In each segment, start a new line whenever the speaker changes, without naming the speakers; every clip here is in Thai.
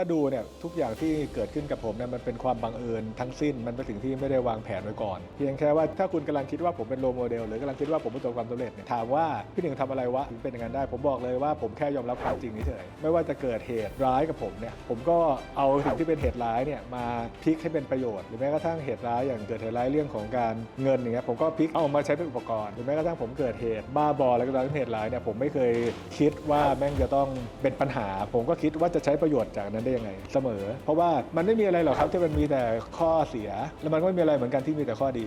ถ้าดูเนี่ยทุกอย่างที่เกิดขึ้นกับผมเนี่ยมันเป็นความบังเอิญทั้งสิ้นมันเป็นสิ่งที่ไม่ได้วางแผนไว้ก่อน เพียงแค่ว่าถ้าคุณกำลังคิดว่าผมเป็นโลโมเดลหรือกำลังคิดว่าผมประสบความสำเร็จเนี่ยถามว่าพี่หนึ่งทำอะไรวะถึงเป็นอย่างนั้นได้ ผมบอกเลยว่าผมแค่ยอมรับความจริงนี้เฉยไม่ว่าจะเกิดเหตุร้ายกับผมเนี่ยผมก็เอาสิ่งที่เป็นเหตุร้ายเนี่ยมาพลิกให้เป็นประโยชน์หรือแม้กระทั่งเหตุร้ายอย่างเกิดเหตุร้ายเรื่องของการเงินอย่างเงี้ยผมก็พลิกเอามาใช้เป็นอุปกรณ์หรือแม้กระทั่งผมเกิดเหตุบ้าบออะไรก็ตามเหตุร้ายเนี่ยผมไม่เคยคิดว่าแม่งจะต้องเป็นปัญหา ผมก็คิดว่าจะใช้ประโยชน์จากนั้นได้ยังไงเสมอ เพราะว่ามันไม่มีอะไรหรอกครับที่มันมีแต่ข้อเสีย แล้วมันก็ไม่มีอะไรเหมือนกันที่มีแต่ข้อดี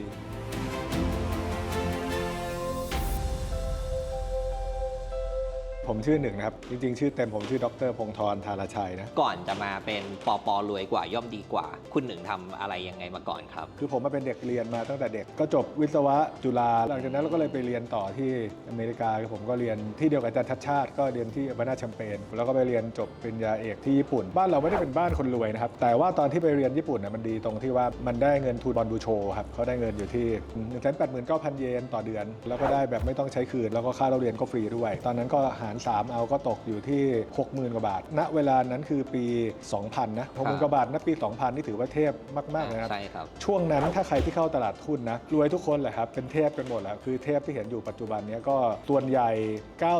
ผมชื่อหนึ่งนะครับ จริง ๆ ชื่อเต็มผมชื่อดรพงศ์ธรธารชัยนะ
ก่อนจะมาเป็นปอปอรวยกว่าย่อมดีกว่า คุณหนึ่งทำอะไรยังไงมาก่อนครับ
คือผมมาเป็นเด็กเรียนมาตั้งแต่เด็กก็จบวิศวะจุฬาหลังจากนั้นเราก็เลยไปเรียนต่อที่อเมริกาคือผมก็เรียนที่เดียวกับอาจารย์ทัชชาติ ก็เรียนที่บานาแชมเปญแล้วก็ไปเรียนจบปริญญาเอกที่ญี่ปุ่น บ้านเราไม่ได้เป็นบ้านคนรวยนะครับแต่ว่าตอนที่ไปเรียนญี่ปุ่นน่ะมันดีตรงที่ว่ามันได้เงินทุนบอลบูโชครับเขาได้เงินอยู่ที่1นึ่งแสนแปดหมื่นเก้าพันเยนต่อเดือน แล้วก็ได้แบบไม่ต้องใช้คืนแล้วก็ค่าเราเรียนก็ฟรีด้วย ตอนนั้นก็หาร3 เอาก็ตกอยู่ที่ 60,000 กว่าบาท ณ เวลานั้นคือปี 2000 นะ60,000กว่าบาท ณ ปี 2000 นี่ถือว่าเทพมากๆเลยนะครับ
ใช่ครับ
ช่วงนั้นถ้าใครที่เข้าตลาดทุนนะ รวยทุกคนแหละครับ เป็นเทพกันหมดแล้ว คือเทพที่เห็นอยู่ปัจจุบันเนี้ยก็ส่วนใหญ่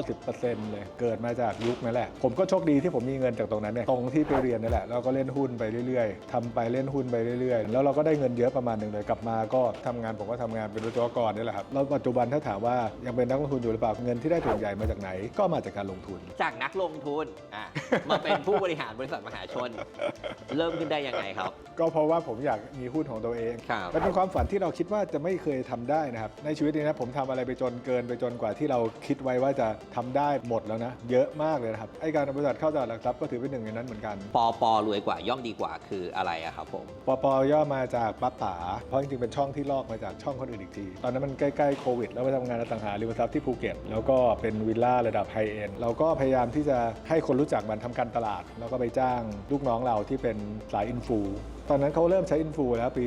90%เลยเกิดมาจากยุคนั่นแหละ ผมก็โชคดีที่ผมมีเงินจากตรงนั้นเนี่ย ตรงที่ไปเรียนนี่แหละ แล้วก็เล่นหุ้นไปเรื่อย ๆทำไปเล่นหุ้นไปเรื่อย ๆ แล้วเราก็ได้เงินเยอะประมาณหนึ่งเลย กลับมาก็ทำงานผมก็ทำงานเป็นวิศวกรนี่แหละครับ แล้วปัจจุบันถ้าถามว่ายังเป็นนักลงทุนอยู่หรือเปล่า เงินที่ได้ส่วนใหญ่มาจากไหน ก็มาจากการลงทุน
จากนักลงทุนอะมาเป็นผู้บริหารบริษัทมหาชน เริ่มขึ้นได้ยังไงครับ
ก็เพราะว่าผมอยากมีหุ้นของตัวเอง
ครับ
มันเป็นความฝันที่เราคิดว่าจะไม่เคยทำได้นะครับ ในชีวิตนี้นะผมทำอะไรไปจนเกินไปจนกว่าที่เราคิดไว้ว่าจะทำได้หมดแล้วนะ เยอะมากเลยนะครับไอการเอาบริษัทเข้าตลาดหลักทรัพย์ก็ถือเป็นหนึ่งในนั้นเหมือนกัน
ปอปอรวยกว่าย่อมดีกว่าคืออะไรอะครับผม
ปปย่อมาจากป้าป๋าเพราะจริงๆ เป็นช่องที่ลอกมาจากช่องคนอื่นอีกที ตอนนั้นมันใกล้ๆโควิด แล้วไปทำงานอสังหาริมทรัพย์ที่ภูเก็ต แล้วก็เป็นวิลล่าระดับไฮเอ็นเราก็พยายามที่จะให้คนรู้จักมันทำการตลาด แล้วก็ไปจ้างลูกน้องเราที่เป็นสายอินฟู ตอนนั้นเขาเริ่มใช้อินฟูแล้วปี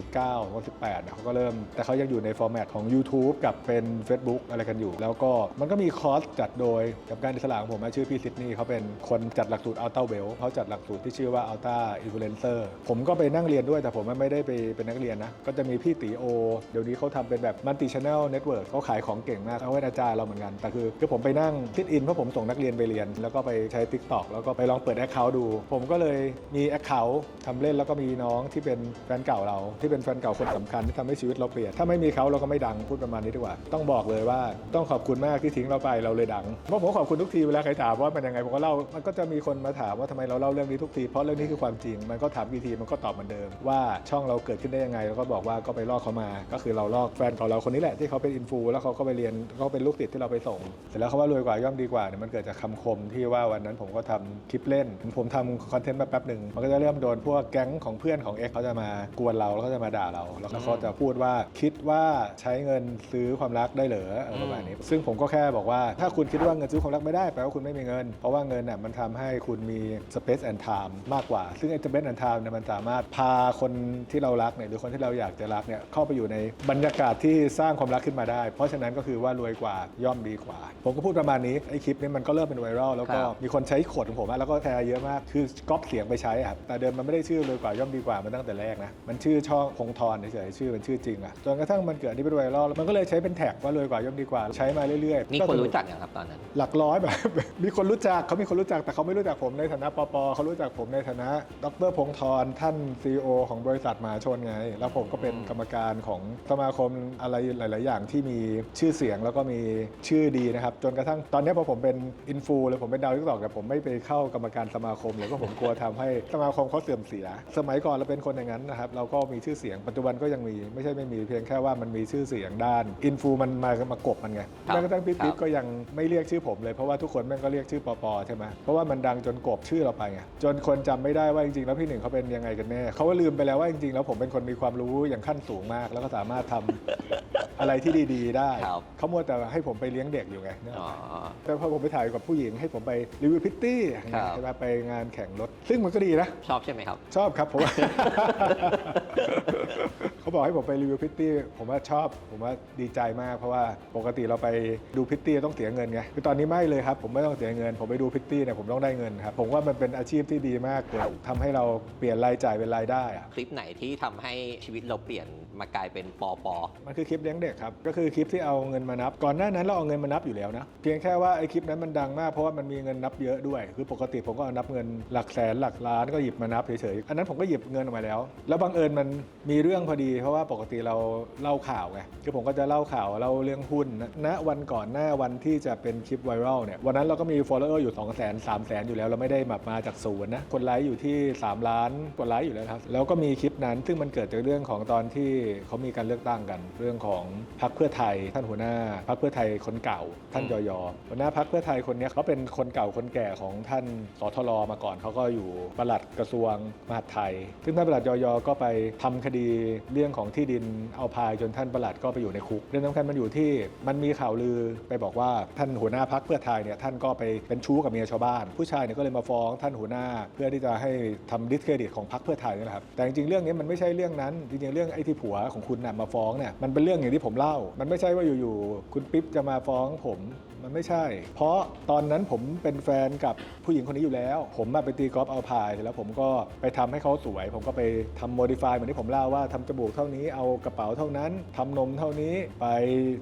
2019 2018เนี่ยเขาก็เริ่ม แต่เขายังอยู่ในฟอร์แมตของ YouTube กับเป็น Facebook อะไรกันอยู่ แล้วก็มันก็มีคอร์สจัดโดยกับการอิสระของผมชื่อพี่ซิดนีย์เขาเป็นคนจัดหลักสูตร Ultra w e l l เขาจัดหลักสูตรที่ชื่อว่า Ultra Influencer ผมก็ไปนั่งเรียนด้วยแต่ผมไม่ได้ไปเป็นนักเรียนนะ ก็จะมีพี่ตีโอ เดี๋ยวนี้เขาทำเป็นแบบ Multi Channel Network เขาขายของเก่งมากเขาเป็นอาจารย์เราเหมือนกัน แต่คือคือผมไปนั่งซิดอินเพราะผมส่งนักเรียนไปเรียน แล้วก็ไปใช้ TikTok แล้วก็ไปลองเปิด Account ดู ผมก็เลยมี Account ทำเล่นแล้วก็มีน้องที่เป็นแฟนเก่าเรา ที่เป็นแฟนเก่าคนสำคัญที่ทำให้ชีวิตเราเปลี่ยน ถ้าไม่มีเขาเราก็ไม่ดังพูดประมาณนี้ดีกว่า ต้องบอกเลยว่าต้องขอบคุณมากที่ทิ้งเราไปเราเลยดังเพราะผมขอบคุณทุกทีเวลาใครถามว่ามันยังไงผมก็เล่ามันก็จะมีคนมาถามว่าทำไมเราเล่าเรื่องนี้ทุกทีเพราะเรื่องนี้คือความจริง มันก็ถามกี่ทีมันก็ตอบเหมือนเดิม ว่าช่องเราเกิดขึ้นได้ยังไง แล้วก็บอกว่าก็ไปลอกเขามา ก็คือเราลอกแฟนของเราคนนี้แหละที่เขาเป็นอินฟูแล้วเขาก็ไปเรียนเขาเป็นลูกศิษย์ที่เราไปส่งเสร็จแล้วเขาว่ารวยกว่าย่อมดีกว่าเนี่ยมันเกิดจากคำคมที่ว่าวันนั้นผมก็ทำคลิปเล่น ผมทำคอนเทนต์มาแป๊บหนึ่งมันก็จะเริ่มโดนพวกแก๊งของเพื่อนของเอ็กเขาจะมากวนเราแล้วก็จะมาด่าเรา แล้วเขาจะพูดว่าคิดว่าใช้เงินซื้อความรักได้เหรออะไรประมาณนี้ ซึ่งผมก็แค่บอกว่าถ้าคุณคิดว่าเงินซื้อความรักไม่ได้แปลว่าคุณไม่มีเงิน เพราะว่าเงินน่ะมันทำให้คุณมี space and time มากกว่า ซึ่งไอ้ space and time เนี่ยมันสามารถพาคนที่เรารักเนี่ยหรือคนที่เราอยากจะรักเนี่ยเข้าไปอยู่ในบรรยากาศที่สร้างความรักขึ้นมาได้ เพราะฉะนั้นก็คือว่ารวยกว่าย่อมดีกว่า ผมก็พูดประมาณนี้ไอ้คลิปนี้มันก็เริ่มเป็นไวรัลแล้วก็
ครับ
มีคนใช้โขดของผมอะแล้วก็แชร์เยอะมากคือก๊อปเสียงไปใช้อะครับแต่เดิมมันไม่ได้ชื่อรวยกว่าย่อมดีกว่ามันตั้งแต่แรกนะ มันชื่อช่องพงธรเฉยๆชื่อเป็นชื่อจริงอะจนกระทั่งมันเกิดอันนี้เป็นไวรัลแล้วมันก็เลยใช้เป็นแท็กว่ารวยกว่าย่อมดีกว่าใช้มาเรื่อยๆ
มี
ก็
คน
ส
รู้จักอย่างครับตอนนั้น
หลักร้อยแบบ มีคนรู้จักเขามีคนรู้จักแต่เขาไม่รู้จักผมในฐานะปปเขารู้จักผมในฐานะ ดรพงธรท่าน CEO ของบริษัทมหาชนไง แล้วผมก็เป็นกรรมการของสมาคมอะไรหลาย ๆ อย่างที่มีชื่อเสียงแล้วก็มีชื่อดีนะครับจนกระทั่งตอนนี้พอผมเป็นอินฟูเลยผมเป็นดาวทิกตอกแต่ผมไม่ไปเข้ากรรมการสมาคมเลยก็ผมกลัวทำให้สมาคมเขาเสื่อมเสียสมัยก่อนเราเป็นคนอย่างนั้นนะครับ เราก็มีชื่อเสียงปัจจุบันก็ยังมีไม่ใช่ไม่มีเพียงแค่ว่ามันมีชื่อเสียงด้านอินฟูมันมามากบมันไง
ครับ
แม้กระทั่งพี่
ครับ
ปิ๊กก็ยังไม่เรียกชื่อผมเลยเพราะว่าทุกคนแม่งก็เรียกชื่อปอปอใช่ไหมเพราะว่ามันดังจนกบชื่อเราไปไงจนคนจำไม่ได้ว่าจริงๆแล้วพี่หนึ่งเขาเป็นยังไงกันแน่เขาก็ลืมไปแล้วว่าจริงๆแล้วผมเป็นคนมีความรู้อย่างขั้นสูงมาก แล้วก็สามารถทำอะไรที่ดีๆ ได้
ครับ
เขามัวแต่ให้ผมไปเลี้ยงเด็กอยู่ไงนึกอ
อ๋
อ
อก
ไหมแต่พอผมไปถ่ายกับผู้หญิงให้ผมไปรีวิวพิตตี้อย่างเงี้ย
ครับ
ใช่ไหมไปงานแข่งรถ ซึ่งมันก็ดีนะ
ชอบใช่ไหมครับ
ชอบครับผมเขาบอกให้ผมไปรีวิวพิตตี้ผมว่าชอบ ผมว่าดีใจมาก เพราะว่าปกติเราไปดูพิตตี้ต้องเสียเงินไงคือตอนนี้ไม่เลยครับ ผมไม่ต้องเสียเงิน ผมไปดูพิตตี้เนี่ยผมต้องได้เงินครับผมว่ามันเป็นอาชีพที่ดีมากเลยทำให้เราเปลี่ยนรายจ่ายเป็นรายได้อะ
คลิปไหนที่ทำให้ชีวิตเราเปลี่ยนมากลายเป็นปอปอ
มันคือคลิปเลี้ยงเด็กครับ ก็คือคลิปที่เอาเงินมานับ ก่อนหน้านั้นเราเอาเงินมานับอยู่แล้วนะ เพียงแค่ว่าไอ้คลิปนั้นมันดังมากเพราะว่ามันมีเงินนับเยอะด้วย คือปกติผมก็เอานับเงินหลักแสนหลักล้านก็หยิบมานับเฉยๆ อันนั้นผมก็ก็หยิบเงินออกมาแล้ว แล้วบังเอิญมันมีเรื่องพอดี เพราะว่าปกติเราเล่าข่าวไงคือผมก็จะเล่าข่าวเล่าเรื่องหุ้นนะณวันก่อนหน้าวันที่จะเป็นคลิปไวรัลเนี่ยวันนั้นเราก็มี follower อยู่2 0 0 0 0 0 3 0 0 0 0 อยู่แล้วเราไม่ได้แบบมาจากศูนย์นะคนไลค์อยู่ที่ 3 ล้านกดไลค์อยู่แล้วครับแล้วก็มีคลิปนั้นซึ่งมันเกิดจากเรื่องของตอนที่เขามีการเลือกตั้งกัน เรื่องของพรรคเพื่อไทย ท่านหัวหน้าพรรคเพื่อไทยคนเก่า ท่านยอยอหัวหน้าพรรคเพื่อไทยคนนี้เขาเป็นคนเก่าคนแก่ของท่านสทรมาก่อนเขาก็อยู่ปลัดกระทรวงมหาดไทยซึ่งท่านประหลัดยอยอก็ไปทำคดีเรื่องของที่ดินเอาพายจนท่านประหลัดก็ไปอยู่ในคุกเรื่องสำคัญมันอยู่ที่มันมีข่าวลือไปบอกว่าท่านหัวหน้าพรรคเพื่อไทยเนี่ยท่านก็ไปเป็นชู้กับเมียชาวบ้าน ผู้ชายเนี่ยก็เลยมาฟ้องท่านหัวหน้า เพื่อที่จะให้ทำดิสเครดิตของพรรคเพื่อไทยนี่แหละครับแต่จริงๆเรื่องนี้มันไม่ใช่เรื่องนั้นจริงๆเรื่องไอ้ที่ผัวของคุณน่ะมาฟ้องเนี่ยมันเป็นเรื่องอย่างที่ผมเล่า มันไม่ใช่ว่าอยู่ๆคุณปิ๊บจะมาฟ้องผมมันไม่ใช่ เพราะตอนนั้นผมเป็นแฟนกับผู้หญิงคนนี้อยู่แล้ว ผมมาไปตีกอล์ฟเอาพายแล้วผมก็ไปทำให้เขาสวย ผมก็ไปทำโมดิฟายเหมือนที่ผมเล่าว่าทำจมูกเท่านี้เอากระเป๋าเท่านั้นทำนมเท่านี้ไป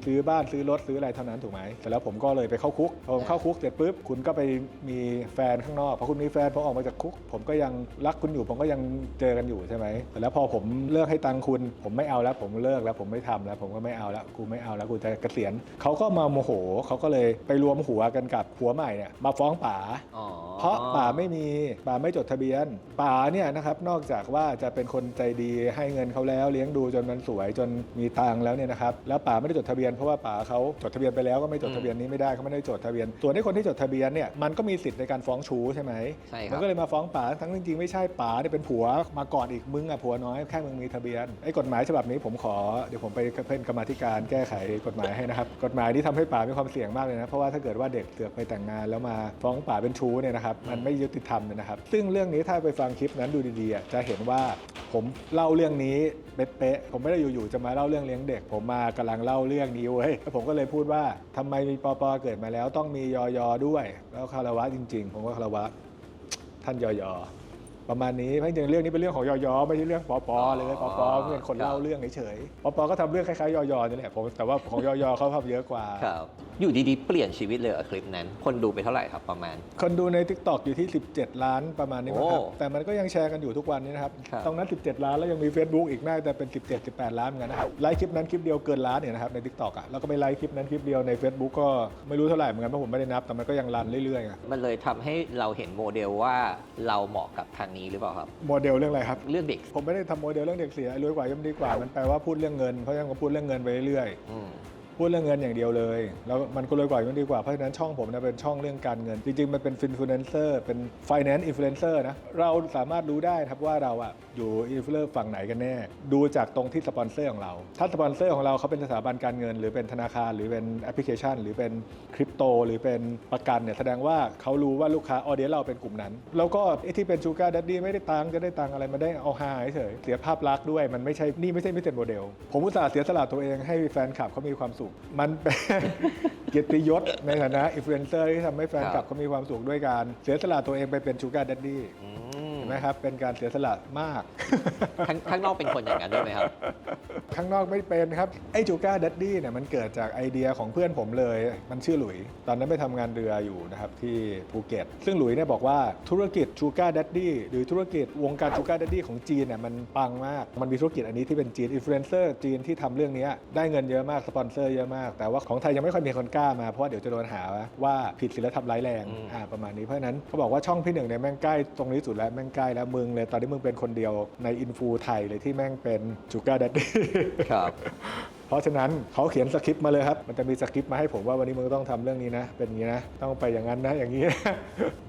ซื้อบ้านซื้อรถซื้ออะไรเท่านั้นถูกไหมเสร็จแล้วผมก็เลยไปเข้าคุกพอผมเข้าคุกเสร็จปุ๊บคุณก็ไปมีแฟนข้างนอกพอคุณมีแฟนผมออกมาจากคุก ผมก็ยังรักคุณอยู่ ผมก็ยังเจอกันอยู่ใช่ไหมแต่แล้วพอผมเลิกให้ตังค์คุณ ผมไม่เอาแล้ว ผมเลิกแล้วผมไม่ทำแล้ว ผมก็ไม่เอาแล้วกูไม่เอาแล้วกูจะเกษียณเขาก็มาโมโหเขาก็เลยไปรวมหัวกันกับหัวใหม่เนี่ยมาฟ้องป๋า
อ๋อ
เพราะป่าไม่มีป่าไม่จดทะเบียนป่าเนี่ยนะครับนอกจากว่าจะเป็นคนใจดีให้เงินเขาแล้วเลี้ยงดูจนมันสวยจนมีตังค์แล้วเนี่ยนะครับแล้วป่าไม่ได้จดทะเบียนเพราะว่าป่าเขาจดทะเบียนไปแล้วก็ไม่จดทะเบียนนี้ไม่ได้เขาไม่ได้จดทะเบียน ส่วนที่คนที่จดทะเบียนเนี่ยมันก็มีสิทธิ์ในการฟ้องชู้ใช่ไหม
ใช่ค
มั
รั
น
บ
ก็เลยมาฟ้องป๋าทั้งจริงๆไม่ใช่ป๋าเนี่ยเป็นผัวมาก่อนอีกมึงอะผัวน้อยแค่มึงมีทะเบียนไอ้กฎหมายฉบับนี้ผมขอเดี๋ยวผมไปเพิ่นกรรมาธิการแก้ไขกฎหมายให้นะครับกฎหมายที่ทำให้ป๋ามีความเสี่ยงมากเลยนะเพราะว่าถ้าเกิดว่าเด็กเสือกไปแต่งงานแล้วมาฟ้องป๋าเป็นชู้เนี่ยนะครับมันไม่ยุติธรรมเลยนะครับซึ่งเรื่องนี้ถ้าไปฟังคลิปนั้นดูดีๆอะจะเห็นว่าผมเล่าเรื่องนี้เป๊ะๆผมไม่ได้อยู่ๆจะมาเล่าเรื่องเลี้ยงเด็ก ผมมากำลังเล่าเรื่องนี้เว้ยแล้วผมก็เลยพูดว่าทำไมมีปปเกิดมาแล้ว ต้องมียอยด้วย แล้วคารวะจริง ๆ ผมก็คารวะท่านยอยประมาณนี้เพราะจริงๆเรื่องนี้เป็นเรื่องของยอยไม่ใช่เรื่องปปเลยปปเป็นคนเล่าเรื่องเฉยๆปปก็ทำเรื่องคล้ายๆยอยนี่แหละผมแต่ว่าของยอยเขาทำเยอะกว่า
ครับ อยู่ดีๆ เปลี่ยนชีวิตเลยเหรอคลิปนั้น คนดูไปเท่าไหร่ครับประมาณ
คนดูใน Tik t o อกอยู่ที่ 17 ล้านประมาณนี้มั้งครับ
โอ้
แต่มันก็ยังแชร์กันอยู่ทุกวันนี้นะครับ
ครับ
ตรงนั้น 17 ล้านแล้วยังมี Facebook อีกน่าจะเป็น 17 18 ล้านเหมือนกันนะครับไลค์คลิปนั้นคลิปเดียวเกินล้านเนี่ยนะครับใน Tik t o อกอะแล้วก็ไปไลค์คลิปนั้นคลิปเดียวใน Facebook ก็ไม่รู้เท่าไหร่เหมือนกันเพราะผมไม่ได้นับแต่มันก็ยังรันเรื่อยๆอะ
มันเลยทำให้เราเห็นโมเดลว่าเราเหมาะกับทางนี้หรือเปล่าครับ
โมเดลเรื่องอะไรครับ
เรื่องเด็ก
ผมไม่ได้ทำโมเดลเรื่องเด็กเสียรวยกว่าย่อมดีกว่ามันแปลว่าพูดเรื่องเงินเพราะฉะนั้นผมพูดเรื่องเงินไปเรื่อย
อืม
ๆ พูดเรื่องเงินอย่างเดียวเลย แล้วมันก็รวยกว่าย่อมดีกว่า เพราะฉะนั้นช่องผมนะเป็นช่องเรื่องการเงิน จริงๆ มันเป็นฟินฟลูเอนเซอร์เป็น finance influencer นะ เราสามารถรู้ได้ครับว่าเราอะอยู่อินฟลูเอนเซอร์ฝั่งไหนกันแน่ ดูจากตรงที่สปอนเซอร์ของเรา ถ้าสปอนเซอร์ของเราเขาเป็นสถาบันการเงิน หรือเป็นธนาคาร หรือเป็นแอปพลิเคชัน หรือเป็นคริปโต หรือเป็นประกันเนี่ยแสดงว่าเขารู้ว่าลูกค้าออเดียเราเป็นกลุ่มนั้น แล้วก็ไอ้ที่เป็นชูการ์ดัดดี้ไม่ได้ตังค์จะได้ตังค์อะไรมาได้เอาหาเฉยเสียภาพลักษณ์ด้วยมันไม่ใช่นี่ไม่ใช่มิเตอร์โมเดลผมอุตส่าห์เสียสละตัวเองให้แฟนคลับเขามีความสุขมันเป็นเกียรติยศในฐานะอินฟลูเอนเซอร์ที่ทำให้แฟนคลับเขามีความสุขด้วยการเสียสละตัวเองไปเป็นชูการ์ดัดดี้ นไหมครับเป็นการเสียสละมาก
ข้างข้างนอกเป็นคนอย่างนั้นด้วยไหมครับ
ข้างนอกไม่เป็นครับไอ้จูการ์ดัดดี้เนี่ยมันเกิดจากไอเดียของเพื่อนผมเลย มันชื่อหลุย ตอนนั้นไปทำงานเรืออยู่นะครับที่ภูเก็ต ซึ่งหลุยเนี่ยบอกว่าธุรกิจจูการ์ดัดดี้หรือธุรกิจวงการจูการ์ดัดดี้ของจีนเนี่ยมันปังมาก มันมีธุรกิจอันนี้ที่เป็นจีนอินฟลูเอนเซอร์จีนที่ทำเรื่องเนี้ยได้เงินเยอะมากสปอนเซอร์เยอะมาก แต่ว่าของไทยยังไม่ค่อยมีคนกล้ามาเพราะว่าเดี๋ยวจะโดนหาว่าผิดศีลธรรมร้ายแรง
อืม
อ่าประมาณนี้เพราะฉะนั้นเขาบอกว่าช่องพี่หนึ่งเนี่ยแม่งใกล้ตรงนี้สุดแล้วแม่งใกล้แล้วมึงเลย ตอนนี้มึงเป็นคนเดียวในอินฟูไทยเลยที่แม่งเป็นจูการ์ดัดดี้
ครับ
เพราะฉะนั้นเขาเขียนสคริปต์มาเลยครับ มันจะมีสคริปต์มาให้ผมว่าวันนี้มึงต้องทำเรื่องนี้นะ เป็นอย่างนี้นะ ต้องไปอย่างนั้นนะ อย่างนี้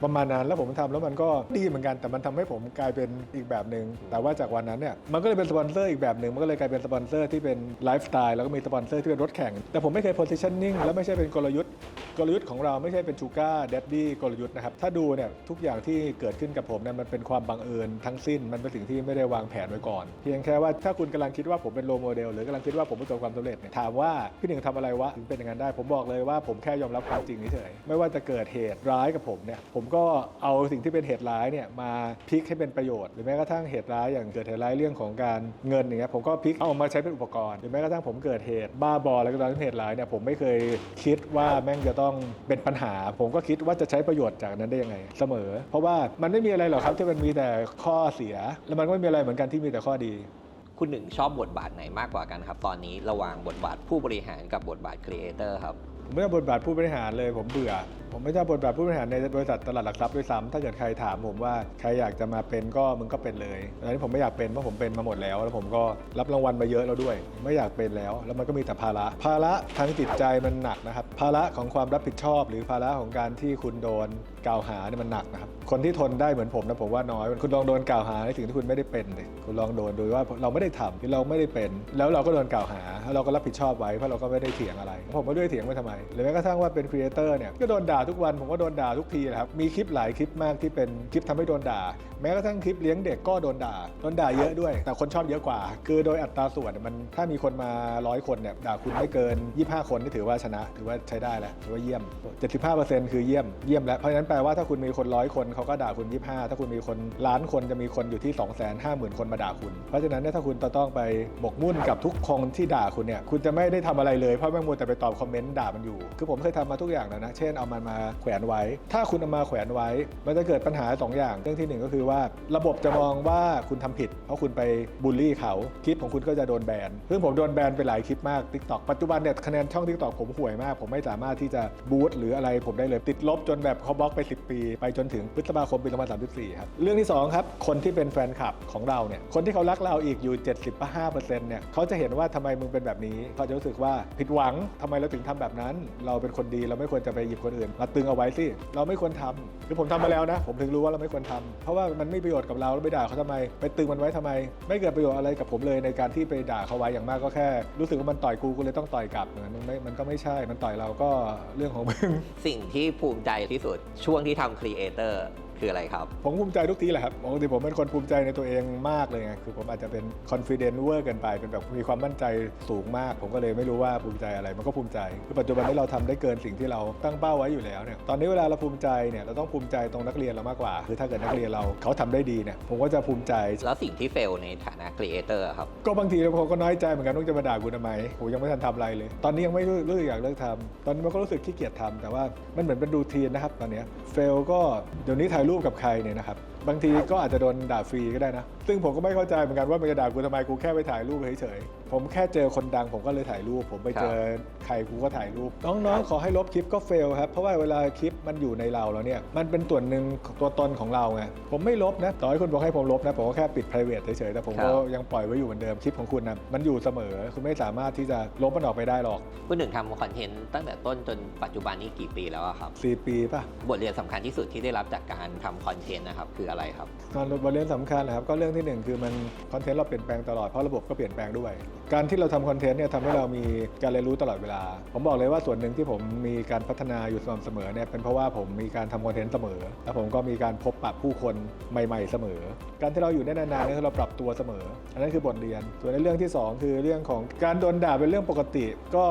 ประมาณนั้น แล้วผมทำแล้วมันก็ดีเหมือนกัน แต่มันทำให้ผมกลายเป็นอีกแบบหนึ่ง แต่ว่าจากวันนั้นเนี่ย มันก็เลยเป็นสปอนเซอร์อีกแบบหนึ่ง มันก็เลยกลายเป็นสปอนเซอร์ที่เป็นไลฟ์สไตล์ แล้วก็มีสปอนเซอร์ที่เป็นรถแข่ง แต่ผมไม่เคย positioning และไม่ใช่เป็นกลยุทธ์ กลยุทธ์ของเราไม่ใช่เป็นชูการ์เดดดี้กลยุทธ์นะครับ ถ้าดูเนี่ยทุกอย่างที่เกิดขึ้นกับผมเนี่ยมันเป็นความบังเอิญทั้งสิ้น มันเป็นสิ่งที่ไม่ได้วางแผนไว้ก่อน เพียงแค่ว่าถ้าคุณกำลังคิดว่าผมเป็นโรโมเดลหรือกำลังคิดว่าผมประสบความสำเร็จเนี่ยถามว่าพี่หนึ่งทำอะไรวะถึงเป็นอย่างนั้นได้ ผมบอกเลยว่าผมแค่ยอมรับความจริงเฉยไม่ว่าจะเกิดเหตุร้ายกับผมเนี่ยผมก็เอาสิ่งที่เป็นเหตุร้ายเนี่ยมาพลิกให้เป็นประโยชน์หรือแม้กระทั่งเหตุร้ายอย่างเกิดเหตุร้ายเรื่องของการเงินอย่างเงี้ยผมก็พลิกเอามาใช้เป็นอุปกรณ์หรือแม้กระทั่งผมเกิดเหตุบ้าบอแล้วก็ตอนที่เหตุร้ายเนี่ยผมไม่เคยคิดว่าแม่งจะต้องเป็นปัญหา ผมก็คิดว่าจะใช้ประโยชน์จากนั้นได้ยังไง เสมอ เพราะว่ามันไม่มีอะไรหรอกครับที่มันมีแต่ข้อเสีย แล้วมันก็ไม่มีอะไรเหมือนกันที่มีแต่ข้อดี
คุณหนึ่งชอบบทบาทไหนมากกว่ากันครับ ตอนนี้ระหว่างบทบาทผู้บริหารกับบทบาทครีเอเตอร์ครับ
ผมไม่ชอบบทบาทผู้บริหารเลยผมเบื่อ ผมไม่ชอบบทบาทผู้บริหารในบริษัทตลาดหลักทรัพย์ด้วยซ้ำถ้าเกิดใครถามผมว่าใครอยากจะมาเป็นก็มึงก็เป็นเลยตอนนี้ผมไม่อยากเป็นเพราะผมเป็นมาหมดแล้ว แล้วผมก็รับรางวัลมาเยอะแล้วด้วย ไม่อยากเป็นแล้ว แล้วมันก็มีแต่ภาระ ภาระทางจิตใจมันหนักนะครับ ภาระของความรับผิดชอบ หรือภาระของการที่คุณโดนกล่าวหาเนี่ยมันหนักนะครับคนที่ทนได้เหมือนผมนะผมว่าน้อย คุณลองโดนกล่าวหาในสิ่งที่คุณไม่ได้เป็นเลยคุณลองโดนโดยว่าเราไม่ได้ทำหรือเราไม่ได้เป็น แล้วเราก็โดนกล่าวหาแล้วเราก็รับผิดชอบไว้เพราะเราก็ไม่ได้เถียงอะไร ผมไม่ได้เถียงไปทำไมหรือแม้กระทั่งว่าเป็นครีเอเตอร์เนี่ยก็โดนด่าทุกวัน ผมก็โดนด่าทุกทีนะครับ มีคลิปหลายคลิปมากที่เป็นคลิปทำให้โดนด่า แม้กระทั่งคลิปเลี้ยงเด็กก็โดนด่า โดนด่าเยอะด้วย แต่คนชอบเยอะกว่า คือโดยอัตราส่วนมันถ้ามีคนมาร้อยคนเนี่ยด่าคุณไม่เกิน 25 คนนี่ถือว่าชนะ ถือว่าใช้ได้แล้วถือว่าเยี่ยม 75%คือเยี่ยม เยี่ยมแล้ว เพราะฉะนั้นแปลว่าถ้าคุณมีคนร้อยคนเขาก็ด่าคุณ 25 ถ้าคุณมีคนล้านคนจะมีคนอยู่ที่ 250,000 คนมาด่าคุณ เพราะฉะนั้นถ้าคุณต้องไปหมกมุ่นกับทุกคนที่ด่าคุณเนี่ย คุณจะไม่ได้ทำอะไรเลย เพราะแม่งมัวแต่ไปตอบคอมเมนต์ด่ามันอยู่ คือผมเคยทำมาทุกอย่างแล้วนะ เช่นเอามันมาแขวนไว้ ถ้าคุณเอามาแขวนไว้ มันจะเกิดปัญหาสองอย่าง เรื่องที่หนึ่งก็คือว่าระบบจะมองว่าคุณทำผิด เพราะคุณไปบูลลี่เขา คลิปของคุณก็จะโดนแบนซึ่งผมโดนแบนไปหลายคลิปมาก t ิ k t o k ปัจจุบันเนี่ยคะแนนช่อง t ิ k t o k ผมห่วยมาก ผมไม่สามารถที่จะบูตหรืออะไรผมได้เลย ติดลบจนแบบเขาบล็อกไป 10 ปี ไปจนถึงพฤษภาคมปี2034 ครับ เรื่องที่2ครับ คนที่เป็นแฟนคลับของเราเนี่ย คนที่เขารักเราอีกอยู่ 75%เนี่ยเขาจะเห็นว่าทำไมมึงเป็นแบบนี้ เขาจะรู้สึกว่าผิดหวังทำไมเราถึงทำแบบนั้น เราเป็นคนดีเราไม่ควรจะไปหยิบคนอื่นมาตึงเอาไว้สิเราไม่ควรทำหรือผมทำมาแล้วนะ ผมถึงรู้ว่าเราไม่ควรทำเพราะว่ามันไม่ประโยชน์กับเราแล้วไปด่าเขาทำไม ไปตึงมันไว้ทำไม ไม่เกิดประโยชน์อะไรกับผมเลยในการที่ไปด่าเขาไว้อย่างมากก็แค่ รู้สึกว่ามันต่อยกูกูเลยต้องต่อยกลับเหมันไม่มันก็ไม่ใช่มันต่อยเราก็เรื่องของมึง
สิ่งที่ภูมิใจที่สุดช่วงที่ทำครีเอเตอร์ คืออะไรครับ
ผมภูมิใจทุกทีแหละครับปกติผมเป็นคนภูมิใจในตัวเองมากเลยไงคือผมอาจจะเป็น confident เวอร์เกินไปเป็นแบบมีความมั่นใจสูงมาก ผมก็เลยไม่รู้ว่าภูมิใจอะไรมันก็ภูมิใจคือปัจจุบันนี้เราทำได้เกินสิ่งที่เราตั้งเป้าไว้อยู่แล้วเนี่ยตอนนี้เวลาเราภูมิใจเนี่ยเราต้องภูมิใจตรงนักเรียนเรามากกว่า คือถ้าเกิดนักเรียนเราเขาทำได้ดีเนี่ยผมก็จะภูมิใจ
แล้วสิ่งที่เฟลในฐานะครีเอเตอร์ครับ
ก็บางทีผมก็น้อยใจเหมือนกันว่าจะมาด่ากูทำไมผมยังไม่ทันทำอะไรเลย ตอนนี้ยังไม่รู้รู้สึกอยากเลิกทำตอนนี้มันก็รู้สึกขี้เกียจทำแต่ว่ามันเหมือนเป็นรูทีนนะครับตอนเนี้เฟลก็เดี๋ยวนี้ถ่ายรูปกับใครเนี่ยนะครับ บางทีก็อาจจะโดนด่าฟรีก็ได้นะ ซึ่งผมก็ไม่เข้าใจเหมือนกันว่ามันจะด่ากูทำไมกูแค่ไปถ่ายรูปเฉยๆ ผมแค่เจอคนดังผมก็เลยถ่ายรูป ผมไปเจอใครกูก็ถ่ายรูป น้องๆ ขอให้ลบคลิปก็เฟลครับ เพราะว่าเวลาคลิปมันอยู่ในเราแล้วเนี่ย มันเป็นส่วนหนึ่งตัวตนของเราไง ผมไม่ลบนะ ต่อให้คุณบอกให้ผมลบนะ ผมก็แค่ปิด private เฉยๆ แต่ผมก็
ครับ
ยังปล่อยไว้อยู่เหมือนเดิม คลิปของคุณนะ มันอยู่เสมอ คุณไม่สามารถที่จะลบมันออกไปได้หรอก
คุณหนึ่งทำคอนเทนต์ตั้งแต่ต้นจนปัจจุบันนี้กี่ปีแล้วอะครับ
สี่ปีป่ะ
บทเรียนสำคัญที่สุดที่ได้รับจากการทำคอนเทนต์นะครับคืออะไรครับ
ตอนบทเรียนสำคัญนะครับ ก็เรื่องที่หนึ่งคือมันคอนเทนต์เราเปลี่ยนแปลงตลอดเพราะระบบก็เปลี่ยนแปลงด้วย การที่เราทำคอนเทนต์เนี่ยทำให้เรามีการเรียนรู้ตลอดเวลา ผมบอกเลยว่าส่วนหนึ่งที่ผมมีการพัฒนาอยู่สม่ำเสมอเนี่ยเป็นเพราะว่าผมมีการทำคอนเทนต์เสมอ แล้วผมก็มีการพบปะผู้คนใหม่ ๆ เสมอ การที่เราอยู่ได้นานๆเนี่ยคือเราปรับตัวเสมอ อันนั้นคือบทเรียน ส่วนในเรื่องที่สองคือเรื่องของการโดนด่าเป็นเรื่องปกติ ก็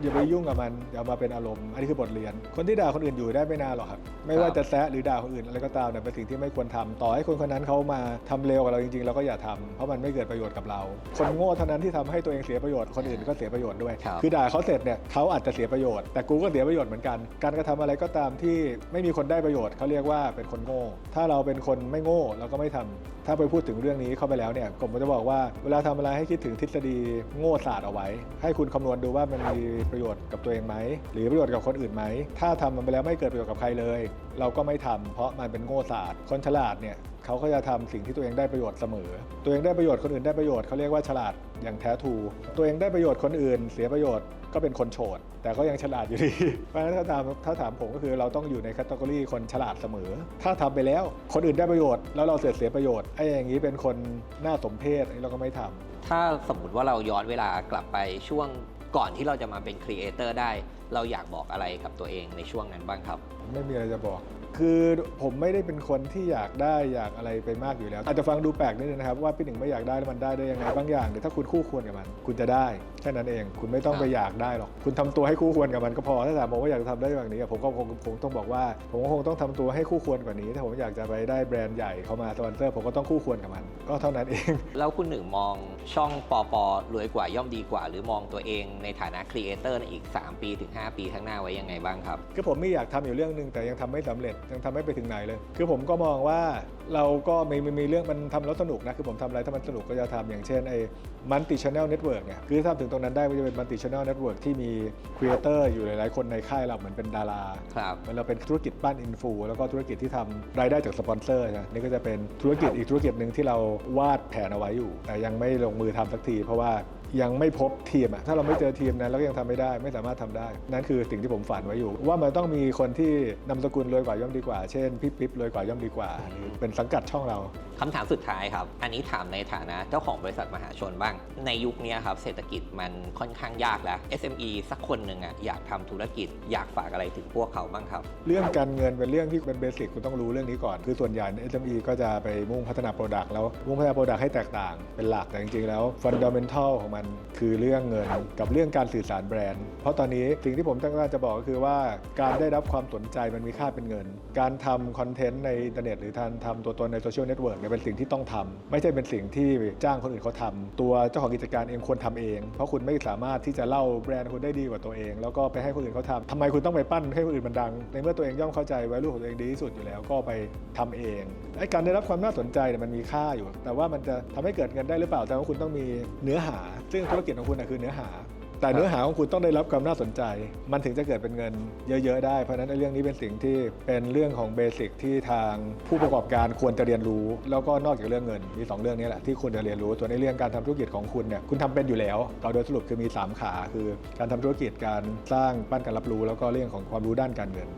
อย่าไปยุ่งกับมันอย่ามาเป็นอารมณ์อันนี้คือบทเรียน คนที่ด่าคนอื่นอยู่ได้ไม่นานหรอกครับไม่ว่าจะแซะหรือด่าคนอื่นอะไรก็ตามเนี่ยเป็นสิ่งที่ไม่ควรทำต่อให้คนคนนั้นเขามาทำเร็วกับเราจริงๆเราก็อย่าทำเพราะมันไม่เกิดประโยชน์กับเรา คนโง่เท่านั้นที่ทำให้ตัวเองเสียประโยชน์คนอื่นก็เสียประโยชน์ด้วย
ครับ
คือด่าเขาเสร็จเนี่ยเขาอาจจะเสียประโยชน์แต่กูก็เสียประโยชน์เหมือนกัน การกระทำอะไรก็ตามที่ไม่มีคนได้ประโยชน์เขาเรียกว่าเป็นคนโง่ ถ้าเราเป็นคนไม่โง่เราก็ไม่ทำถ้าไปพูดถึงเรื่องนี้เข้าไปแล้วเนี่ยผมก็จะบอกว่าเวลาทำอะไรให้คิดถึงทฤษฎีโง่ศาสตร์เอาไว้ ให้คุณคำนวณดูว่ามันมีประโยชน์กับตัวเองไหมหรือประโยชน์กับคนอื่นไหมถ้าทำมันไปแล้วไม่เกิดประโยชน์กับใครเลย เราก็ไม่ทำเพราะมันเป็นโง่ศาสตร์คนฉลาดเนี่ย เขาก็จะทำสิ่งที่ตัวเองได้ประโยชน์เสมอ ตัวเองได้ประโยชน์คนอื่นได้ประโยชน์เขาเรียกว่าฉลาดอย่างแท้ทรูตัวเองได้ประโยชน์คนอื่น เสียประโยชน์ก็เป็นคนโฉดแต่ก็ยังฉลาดอยู่ดี เพราะฉะนั้นถ้าถามถ้าถามผมก็คือเราต้องอยู่ในแคตตากรีคนฉลาดเสมอ ถ้าทำไปแล้วคนอื่นได้ประโยชน์แล้วเราเสียเสียประโยชน์ไอ้อย่างนี้เป็นคนน่าสมเพชไอ้เราก็ไม่ทำ
ถ้าสมมุติว่าเราย้อนเวลากลับไปช่วงก่อนที่เราจะมาเป็นครีเอเตอร์ได้ เราอยากบอกอะไรกับตัวเองในช่วงนั้นบ้างครับ
ไม่มีอะไรจะบอก คือผมไม่ได้เป็นคนที่อยากได้อยากอะไรไปมากอยู่แล้ว อาจจะฟังดูแปลกนิดนึงนะครับ ว่าพี่หนึ่งไม่อยากได้แล้วมันได้ได้ยังไงบางอย่างเนี่ยถ้าคุณคู่ควรกับมัน คุณจะได้แค่นั้นเอง คุณไม่ต้อง
ครับ
ไปอยากได้หรอก คุณทำตัวให้คู่ควรกับมันก็พอถ้าถามผมว่าอยากจะทำได้แบบนี้ผมก็คงคงต้องบอกว่า ผมก็คงต้องทำตัวให้คู่ควรกว่านี้ ถ้าผมอยากจะไปได้แบรนด์ใหญ่เข้ามาสปอนเซอร์ ผมก็ต้องคู่ควรกับมัน ก็เท่านั้นเอง
แล้วคุณหนึ่งมองช่องปอปอรวยกว่าย่อมดีกว่า หรือมองตัวเองในฐานะครีเอเตอร์ในอีก 3 ปีถึง5ปีข้างหน้าไว้ยังไงบ้างครับ
คือผมไม่อยากทำอยู่เรื่องหนึ่งแต่ยังทำไม่สำเร็จยังทำไม่ไปถึงไหนเลย คือผมก็มองว่าเราก็มีมีมีเรื่องมันทำแล้วสนุกนะ คือผมทำอะไรถ้ามันสนุกก็จะทำอย่างเช่นไอ้มันติช n แนลเน็ตเวิร์กเนี่ยคือถ้าถึงตรงนั้นได้มันจะเป็นมันติช n แนลเน็ตเวิร์กที่มีครีเอเตอร์อยู่หลาย ๆ คนในค่ายเราเหมือนเป็นดารา
ครับ
เหมือนเราเป็นธุรกิจบ้านอินฟูแล้วก็ธุรกิจที่ทำรายได้จากสปอนเซอร์นะนี่ก็จะเป็นธุรกิจอีกธุรกิจหนึ่งที่เราวาดแผนเอาไว้อยู่ แต่ยังไม่ลงมือทำสักที เพราะว่า ยังไม่พบทีมอะถ้าเราไม่เจอทีมนั้นเราก็ยังทำไม่ได้ ไม่สามารถทำได้ นั่นคือสิ่งที่ผมฝันไว้อยู่ ว่ามันต้องมีคนที่นำสกุลรวยกว่าย่อมดีกว่า เช่นพี่ปิ๊บรวยกว่าย่อมดีกว่าหรือเป็นสังกัดช่องเรา
คำถามสุดท้ายครับ อันนี้ถามในฐานะเจ้าของบริษัทมหาชนบ้าง ในยุคนี้ครับเศรษฐกิจมันค่อนข้างยากแล้ว SME สักคนหนึ่งอะอยากทำธุรกิจ อยากฝากอะไรถึงพวกเขาบ้างครับ
เรื่องการเงินเป็นเรื่องที่เป็นเบสิกคุณต้องรู้เรื่องนี้ก่อน คือส่วนใหญ่ SME ก็จะไปมุ่งพัฒนาโปรดักต์แล้วมุ่งพัฒนาโปรดักต์ให้แตกต่างเป็นหลักแต่จริงๆแล้วฟันดัมเ n นทัลของมันคือเรื่องเงินกับเรื่องการสื่อสารแบรนด์ เพราะตอนนี้สิ่งที่ผมต้องการจะบอกก็คือว่าการได้รับความสนใจมันมีค่าเป็นเงิน การทำคอนเทนต์ในอินเทอร์เน็ตหรือการทำตัวตนในโซเชียลเน็ตเวิร์กเนี่ยเป็นสิ่งที่ต้องทำไม่ใช่เป็นสิ่งที่จ้างคนอื่นเขาทำตัวเจ้าของกิจการเองควรทำเอง เพราะคุณไม่สามารถที่จะเล่าแบรนด์คุณได้ดีกว่าตัวเอง แล้วก็ไปให้คนอื่นเขาทำทำไมคุณต้องไปปั้นให้คนอื่นมันดัง ในเมื่อตัวเองย่อมเข้าใจไว้รูปของตัวเองดีที่สุดอยู่แล้วก็ไปทำเองไอ้การได้รับความน่าสนใจเนี่ยมันมีค่าอยู่ แต่ว่ามันจะทำให้เกิดเงินได้หรือเปล่าแต่ว่าคุณต้องมีเนื้อหาซึ่งธุรกิจของคุณนะคือเนื้อหา แต่เนื้อหาของคุณต้องได้รับความน่าสนใจ มันถึงจะเกิดเป็นเงินเยอะ ๆ ได้ เพราะฉะนั้นไอ้เรื่องนี้เป็นสิ่งที่เป็นเรื่องของเบสิกที่ทางผู้ประกอบการควรจะเรียนรู้ แล้วก็นอกจากเรื่องเงินมีสองเรื่องนี้แหละที่ควรจะเรียนรู้ส่วนในเรื่องการทำธุรกิจของคุณเนี่ยคุณทำเป็นอยู่แล้วเราโดยสรุปคือมีสามขาคือ การทำธุรกิจการสร้างปั้นการรับรู้ แล้วก็เรื่องของความรู้ด้านการเงิน